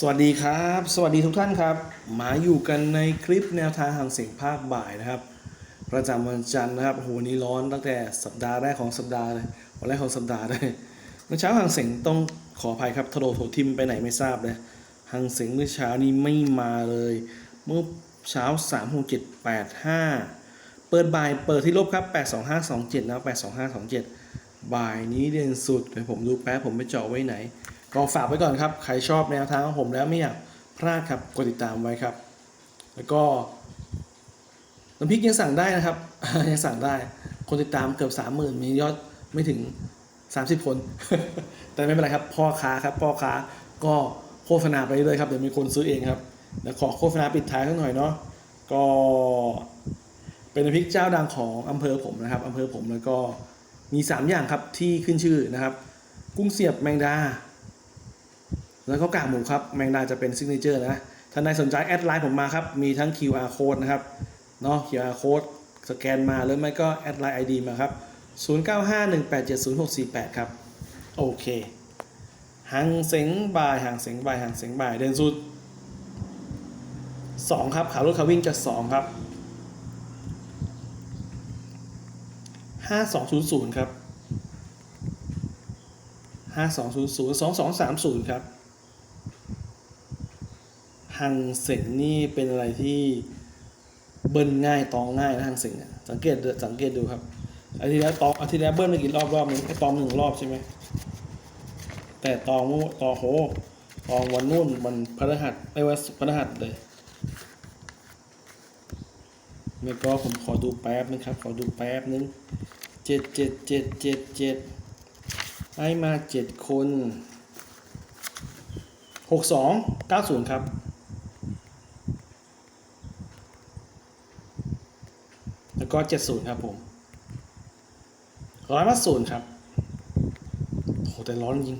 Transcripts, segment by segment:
สวัสดีครับ สวัสดีทุกท่านครับ มาอยู่กันในคลิปแนวทางหางเสียงภาคบ่ายนะครับ ประจำวันจันทร์นะครับโหนี้ร้อนตั้งแต่สัปดาห์แรกของสัปดาห์เลยวันแรกของสัปดาห์เลยเมื่อเช้าหางเสียงต้องขออภัยครับทโลโถทิมไปไหนไม่ทราบเลยหางเสียงเมื่อเช้านี้ไม่มาเลย เมื่อเช้า3 6 7 8 5 เปิดบ่ายเปิดที่ลบครับ 82527นะ82527 บ่ายนี้เด่นสุดเดี๋ยวผมดูแป๊บผมไปเจาะไว้ไหน ก็ฝากไว้ก่อนครับ ใครชอบแนวทางของผมแล้วไม่อยากพลาดครับ กดติดตามไว้ครับ แล้วก็น้ำพริกยังสั่งได้นะครับ ยังสั่งได้ คนติดตามเกือบสามหมื่นมียอดไม่ถึง30คน แต่ไม่เป็นไรครับ พ่อค้าครับ พ่อค้าก็โฆษณาไปเรื่อยครับ เดี๋ยวมีคนซื้อเองครับเดี๋ยวขอโฆษณาปิดท้ายสักหน่อยเนาะ ก็เป็นน้ำพริกเจ้าดังของอำเภอผมนะครับอำเภอผมแล้วก็มี 3 อย่างครับที่ขึ้นชื่อนะครับ กุ้งเสียบแมงดา แล้วก็กากหมูครับแมงดาจะเป็นซิกเนเจอร์นะท่านใดสนใจแอดไลน์ผมมาครับ มีทั้ง QR code นะครับเนาะ QR code สแกนมาหรือไม่ก็แอดไลน์ ID มาครับ 0951870648 ครับ โอเคหังเสงบ่ายหังเสงบ่ายหังเสงบ่าย เดินสุด 2 ครับขารถขาวิ่งจะ 2 ครับ 5200 ครับ 5200 2230 ครับ หังเสงนี่เป็นอะไรที่เบิ้ลง่ายตองง่ายนะหังเสงอะสังเกตดูสังเกตดูครับอาทิตย์แล้วตองอาทิตย์แล้วเบิ้ลไปกี่รอบรอบนึงไอ้ตองหนึ่งรอบใช่ไหมแต่ตองตองโหตองวันนู่นวันพฤหัสไอ้วันพฤหัสเลยแล้วก็ผมขอดูแป๊บนึงครับ ขอดูแป๊บนึงเจ็ดเจ็ดเจ็ดเจ็ดเจ็ดให้มาเจ็ดคนหกสองเก้าศูนย์ครับ แล้วก็เจ็ดศูนย์ครับผมร้อยมาศูนย์ครับโหแต่ร้อนจริง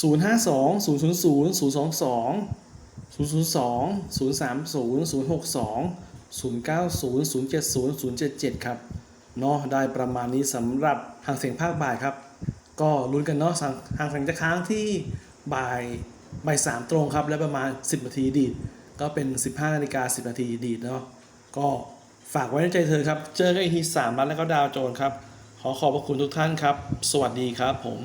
ศูนย์ห้าสองศูนย์ศูนย์ศูนย์ศูนย์สองสองศูนย์ศูนย์สองศูนย์สามศูนย์ศูนย์หกสองศูนย์เก้าศูนย์ศูนย์เจ็ดศูนย์ศูนย์เจ็ดเจ็ดครับเนาะได้ประมาณนี้สำหรับหางเสียงภาคบ่ายครับ ก็ลุ้นกันเนาะสั่งหางเสียงจะค้างที่บ่ายบ่ายสามตรงครับ และประมาณ 10นาทีดีด ก็เป็น 15นาฬิกา10 นาทีดีดเนาะก็ฝากไว้ในใจเธอครับ เจอกันอีกที3นัดแล้วก็ดาวโจนครับ ขอขอบพระคุณทุกท่านครับ สวัสดีครับผม